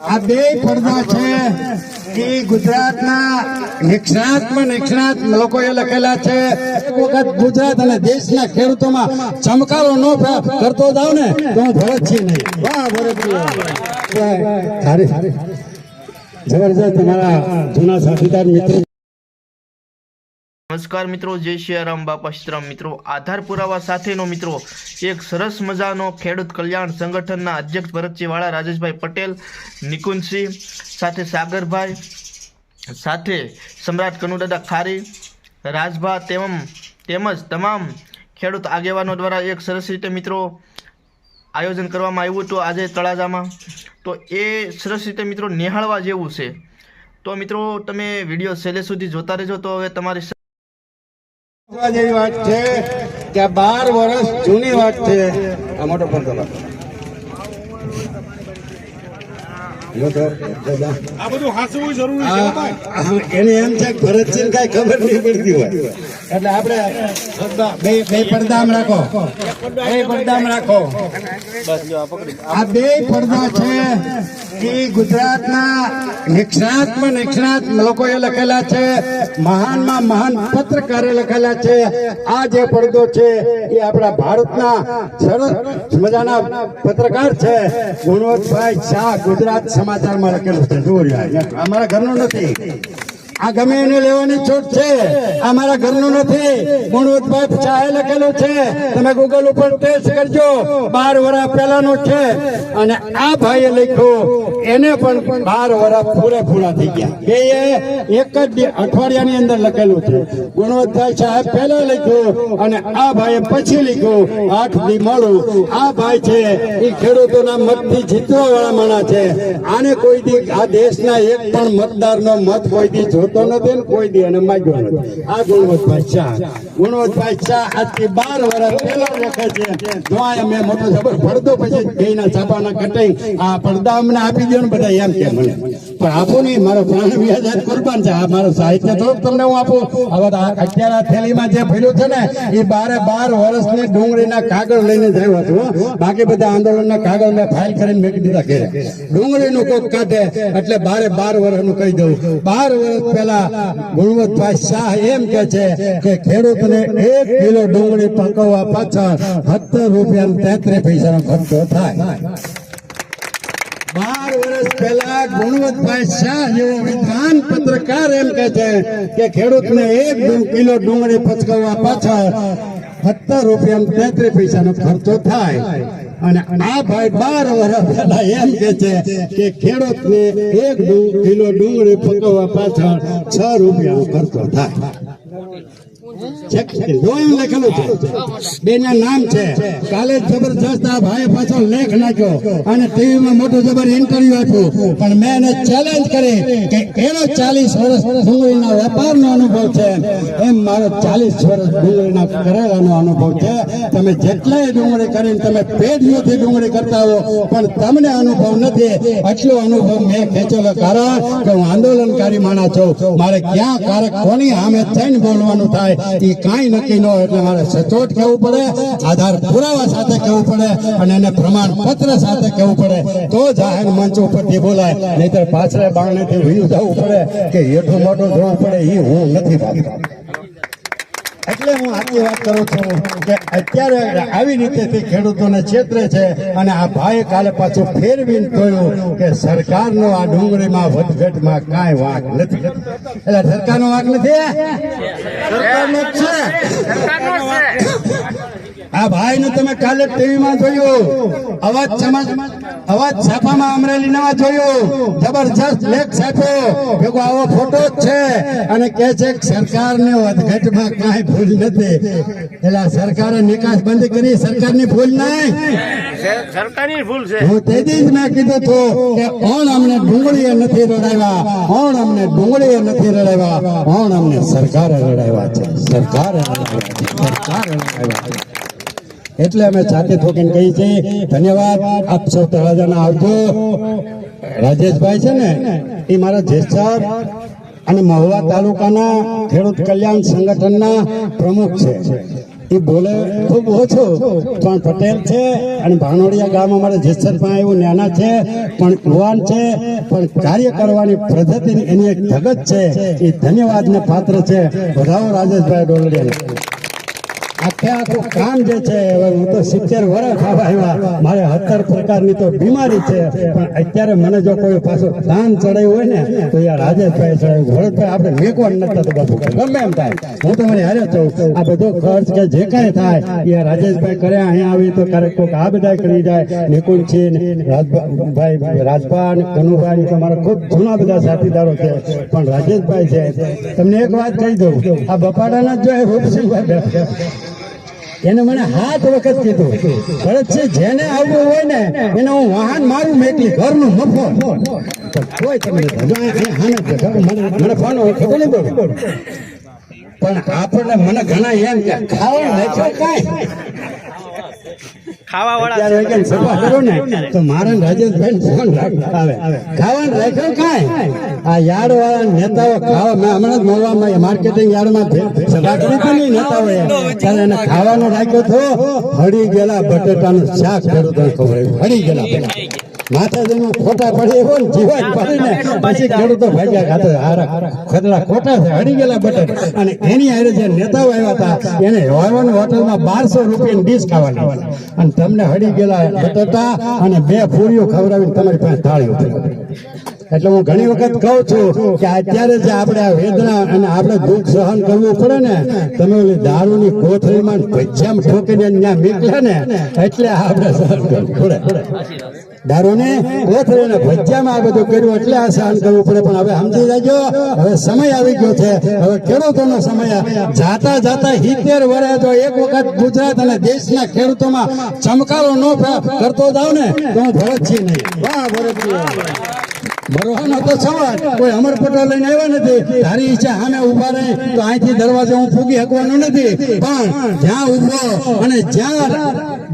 આ બે પડદા છે એ ગુજરાતના નિષ્ણાતમાં નિષ્ણાત લોકોએ લખેલા છે એક વખત ગુજરાત અને દેશના ખેડૂતોમાં ચમકારો ન કરતો જાવ ને તો હું ભરતજી નહીં વાહ સારી જબરજસ્ત તમારા જૂના સાથીદાર મિત્રો નમસ્કાર મિત્રો, જય શ્રી રામ, બાપા સીતરામ મિત્રો. આધાર પુરાવા સાથેનો મિત્રો, એક સરસ મજાનો ખેડૂત કલ્યાણ સંગઠનના અધ્યક્ષ ભરતજીવાળા રાજેશભાઈ પટેલ, નિકુંજસિંહ, સાથે સાગરભાઈ, સાથે સમ્રાટ કનુદાદા ખારી, રાજભા તેમ, તેમજ તમામ ખેડૂત આગેવાનો દ્વારા એક સરસ રીતે મિત્રો આયોજન કરવામાં આવ્યું હતું આજે તળાજામાં. તો એ સરસ રીતે મિત્રો નિહાળવા જેવું છે. તો મિત્રો, તમે વીડિયો છેલ્લે સુધી જોતા રહેજો. તો હવે તમારી જેવી વાત છે કે બાર વર્ષ જૂની વાત છે. આ મોટો પડદો લાવો. જો તો, દાદા. આ બધું હાંસવું જરૂરી છે આ- ભાઈ. આ- એને એમ છે ભરતસિંહ કઈ ખબર નહીં પડતી હોય. એટલે આપણે બે બે પડદામ રાખો. બે પડદામ રાખો. આ બે પડદા છે એ ગુજરાતના નિષ્ણાતમાં નિષ્ણાત લોકોએ લખેલા છે મહાનમાં મહાન પત્રકારે લખેલા છે. આ જે પડદો છે એ આપણા ભારતના સરસ મજાના પત્રકાર છે. ગુણવંતભાઈ શાહ ગુજરાત સમાચારમાં લખેલું છે જુઓ યાર. અમારા ઘરનું નથી આ ગમે એને લેવાની છૂટ છે. આ મારા ઘરનું નથી. ગુણવંતભાઈ શાહે લખેલું છે. તમે ગૂગલ ઉપર ટેસ્ટ કરજો. બાર વર્ષ પહેલાનું છે. અને આ ભાઈએ લખ્યું, એને પણ બાર વર્ષ પૂરેપૂરા થઈ ગયા. બે એક જ અઠવાડિયાની અંદર લખેલું છે. ગુણવંતભાઈ સાહેબ પહેલા લખ્યું અને આ ભાઈએ પછી લખ્યું. આઠ દી મોડું આ ભાઈ છે, એ ખેડૂતોના મતથી જીતવા વાળા માણસ છે. આને કોઈ દી આ દેશના એક પણ મતદારનો મત કોઈ દી જોતો નથી ને કોઈ દી અને માગ્યો નથી. આ ગુણવતભાઈ શાહ ગુણવતભાઈ શાહ આજથી બાર વર્ષ પહેલા લખે છે. આ મેં મોટો જબર પડદો પછી બેયના છાપાના કટિંગ આ પડદા અમને આપી દો ને બધા એમ કે મને. પણ આપો નહીં મારો પ્રાણ વ્યાજ કુરબાન છે. આ મારો સાહિત્ય થોડુંક તમને હું આપું. હવે અત્યારે આ થેલીમાં જે ભર્યું છે ને, એ બારે બાર વર્ષની ડુંગળીના કાગળ લઈને જ આવ્યો છું બાકી બધા આંદોલનના કાગળ મેં ફાઇલ કરીને મેકી દીધા ઘરે. ડુંગળીનું કોક કાઢે, એટલે બારે બાર વર્ષનું કહી દઉં. બાર વર્ષ પહેલા ગુણવતભાઈ શાહ એમ કે છે કે ખેડૂતને એક કિલો ડુંગળી પકવવા પાછળ સત્તર રૂપિયા તેત્રીસ પૈસાનો ખર્ચો થાય. બાર ગુણવતભાઈ શાહ જેવો વિધાન પત્રકાર એમ કે છે કે ખેડૂતને એક કિલો ડુંગળી પચકાવવા પાછળ સત્તર રૂપિયા તેત્રીસ પૈસાનો ખર્ચો થાય. અને આ ભાઈ બાર વર્ષ પહેલા એમ કે છે કે ખેડૂતને એક કિલો ડુંગળી પકવવા પાછળ છ રૂપિયાનો ખર્ચો થાય. અનુભવ છે? તમે જેટલાય ડુંગળી કરીને તમે પેઢીઓથી ડુંગળી કરતા હો, પણ તમને અનુભવ નથી. આટલો અનુભવ મેં ખેંચેલો કારણ કે હું આંદોલનકારી માણસ છું. મારે ક્યાં કારક કોની સામે થઈને બોલવાનું થાય? એ કાંઈ નક્કી ન હોય એટલે મારે સચોટ કહેવું પડે, આધાર પુરાવા સાથે કહેવું પડે અને એને પ્રમાણપત્ર સાથે કહેવું પડે. તો જાહેર મંચ ઉપરથી બોલાય. નહીતર પાછળ બાણેથી વયું જવું પડે કે હેઠું મોટું જોવું પડે એ હું નથી ભાગતો. એટલે હું આટલી વાત કરું છું કે અત્યારે આવી રીતે તે ખેડૂતોને છેતરે છે અને આ ભાઈ કાલે પાછું ફેરવીને કહ્યું કે સરકારનો આ ડુંગળીમાં વધઘટમાં કાંઈ વાંક નથી. એટલે સરકારનો વાંક નથી સરકારનો છે. આ ભાઈ નું તમે કાલે ટીવીમાં જોયું. અવાજ અવાજ છાપામાં અમરેલી ના જોયું. જબરજસ્ત લેખ છાપ્યો ભેગો આવો ફોટો જ છે. અને કે છે કે સરકારને વધઘટમાં કાંઈ ભૂલ નથી. એટલે સરકારે નિકાસ બંધ કરી. સરકારની ભૂલ નહીં. સરકારની ભૂલ છે. હું તેથી જ મેં કીધું હતું કે ઓણ અમને ડુંગળીએ નથી રડાવ્યા? ઓણ અમને ડુંગળીએ નથી રડાવ્યા? ઓણ અમને સરકારે રડાવ્યા છે? સરકારે રડાવ્યા છે. સરકારે રડાવ્યા છે. એટલે અમે છાતી ઠોકીને કહી છીએ ધન્યવાદ, આપ સૌ તળાજાના આવજો. રાજેશભાઈ છે ને, એ મારા જેસર અને મહુવા તાલુકાના ખેડૂત કલ્યાણ સંગઠનના પ્રમુખ છે. એ બોલે, ખૂબ ઓછો. પણ પટેલ છે અને ભાણોડિયા ગામ અમારે જેસરમાં એવું નાના છે, પણ યુવાન છે, પણ કાર્ય કરવાની પદ્ધતિ એની એક ધગત છે. એ ધન્યવાદને પાત્ર છે. વધાવો રાજેશભાઈ ડોલડિયાને. આખે આખું કામ જે છે વર્ષ મારે સત્તર પ્રકારની તો બીમારી છે. અત્યારે મને જો કોઈ પાછું દાન હોય ને, તો રાજેશભાઈ હું બધો ખર્ચ કે થાય રાજેશભાઈ કરે, અહીંયા આવી તો ક્યારેક કોઈક આ બધા કરી જાય. નિકુંજ છે રાજભાઈ રાજભા કનુભાઈ તો ખૂબ જૂના બધા સાથીદારો છે. પણ રાજેશભાઈ છે તમને એક વાત કહી દઉં. આ બપાડાના જ જો રૂપસિંહભાઈ એને મને હાથ વખત કીધું ભરત છે જેને આવવું હોય ને, એને હું વાહન મારું મેકલી ઘરનું મફો કોઈ તમને. મને ફોન ખબર નહીં પડે. પણ આપણને મને ઘણા એમ કે, ખાવા નાખ્યો કાંઈ ખાવા અત્યારે સભા કરો ને તો મારા રાજેશભાઈ ફોન આવે. ખાવાનું રાખ્યું કાંઈ? આ યાર્ડ વાળા નેતાઓ ખાવા મેં હમણાં જ મોવામાં માર્કેટિંગ યાર્ડમાં સભા કરી હતી નેતાઓએ. ત્યારે એને ખાવાનું રાખ્યો તો હળી ગયેલા બટેટાનું શાક ખેડૂતોને ખવડાવ્યું હળી ગયેલા બટેટા. ખોટા પડી એવો ને જીવાત પડીને પછી ખેડૂતો ભાગ્યા ખાતે હારા ખોટલા ખોટા છે હળી ગયેલા બટેટા. અને એની હારે જે નેતાઓ આવ્યા હતા એને રોયવન હોટલમાં બારસો રૂપિયાની ડીશ ખાવાની અને તમને હડી ગયેલા બટેટા અને બે પૂરીઓ ખવડાવીને તમારી પાસે થાળી ઉતરી. એટલે હું ઘણી વખત કહું છું કે અત્યારે જે આપણે આ વેદના અને આપણે દુઃખ સહન કરવું પડે ને તમે ઓલી દારૂની કોથળીમાં ભજીયામાં ઠોકીને ત્યાં નીકળ્યા ને એટલે આપણે સહન કરવું પડે. દારૂને કોથળીને ભજ્યામાં આ બધું કર્યું એટલે આ સહન કરવું પડે. પણ હવે સમજી જજો હવે સમય આવી ગયો છે. હવે ખેડૂતોનો સમય જાતા જાતા હિતેર વર્ષે જો એક વખત ગુજરાત અને દેશના ખેડૂતોમાં ચમકારો ન કરતો જાવ ને તો હું ભરતજી નહીં. વાહ, ભરતજી. ભરવાનો તો સવાલ કોઈ અમર પટેલ લઈને આવ્યા નથી. તારી ઈચ્છા સામે ઊભા રહે તો અહીંથી દરવાજો હું ફૂગી શકવાનો નથી. પણ જ્યાં ઊભો અને જ્યાં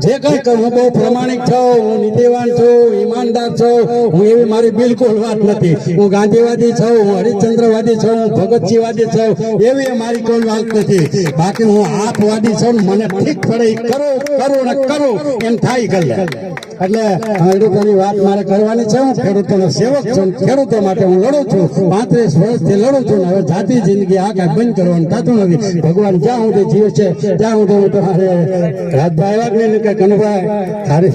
જે કઈ કરું, હું બહુ પ્રમાણિક છું, હું નીતિવાન છું, ઈમાનદાર છું, હું એવી મારી બિલકુલ વાત નથી. હું ગાંધીવાદી છું, હું હરિશ્ચંદ્રવાદી છું, હું ભગતસિંહવાદી છું, એવી મારી કોઈ વાત નથી. બાકી હું આપવાદી છું મને ઠીક પડે કરો, કરું ને કરો, એમ થાય લે એટલે ખેડૂતોની વાત મારે કરવાની છે, હું ખેડૂતોનો સેવક છું ખેડૂતો માટે હું લડું છું. પાંત્રીસ વર્ષથી લડું છું હવે જાતિ જિંદગી આ કાંઈ બંધ કરવાનું થતું નથી. ભગવાન જ્યાં સુધી જીવ છે, ત્યાં સુધી હું તમારે રાજભાઈ આવ્યા ને કે કનુભાઈ સારી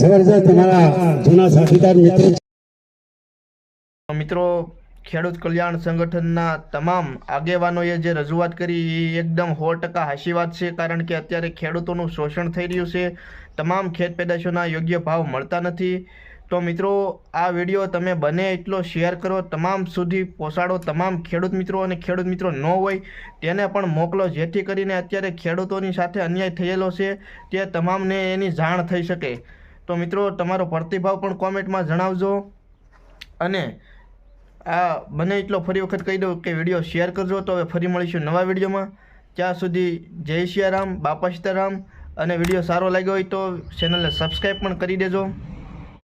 જબરજસ્ત તમારા જૂના સાથીદાર મિત્રો મિત્રો, ખેડૂત કલ્યાણ સંગઠનના તમામ આગેવાનોએ જે રજૂઆત કરી, એ એકદમ સો ટકા વાત છે, કારણ કે અત્યારે ખેડૂતોનું શોષણ થઈ રહ્યું છે. તમામ ખેત પેદાશોના યોગ્ય ભાવ મળતા નથી. તો મિત્રો, આ વીડિયો તમે બને એટલો શેર કરો. તમામ સુધી પહોંચાડો. તમામ ખેડૂત મિત્રો અને ખેડૂત મિત્રો ન હોય તેને પણ મોકલો. જેથી કરીને અત્યારે ખેડૂતોની સાથે અન્યાય થયેલો છે. તે તમામને એની જાણ થઈ શકે. તો મિત્રો, તમારો પ્રતિભાવ પણ કોમેન્ટમાં જણાવજો. અને આ બને એટલો ફરી વખત કહી દઉં કે વીડિયો શેર કરજો. તો હવે ફરી મળીશું નવા વિડીયોમાં. ત્યાં સુધી જય સિયારામ બાપા સીતારામ. અને વીડિયો સારો લાગ્યો હોય તો ચેનલને સબસ્ક્રાઈબ પણ કરી દેજો.